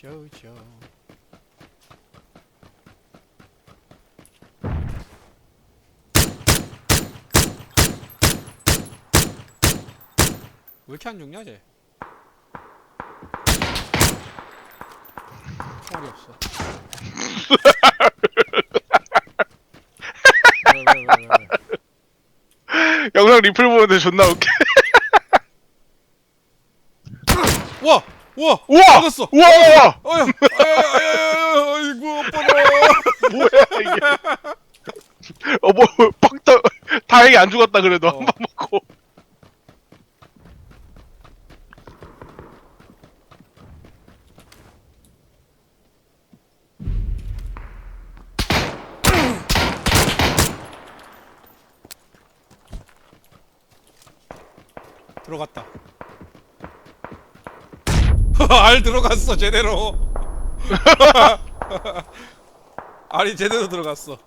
조조 왜 이렇게 안 죽냐 쟤 총알이 없어 왜, 왜, 왜, 왜, 왜. 영상 리플 보는데 존나 웃겨. 와! 와! 우와! 맞았어! 우와! 우와! 어야! 아야야야야! 아이고 아빠라! 뭐야 이게? 어뭐 빡다 다행히 안 죽었다 그래도 어. 한방 먹고. 들어갔다. 알 들어갔어 제대로. 알이 제대로 들어갔어.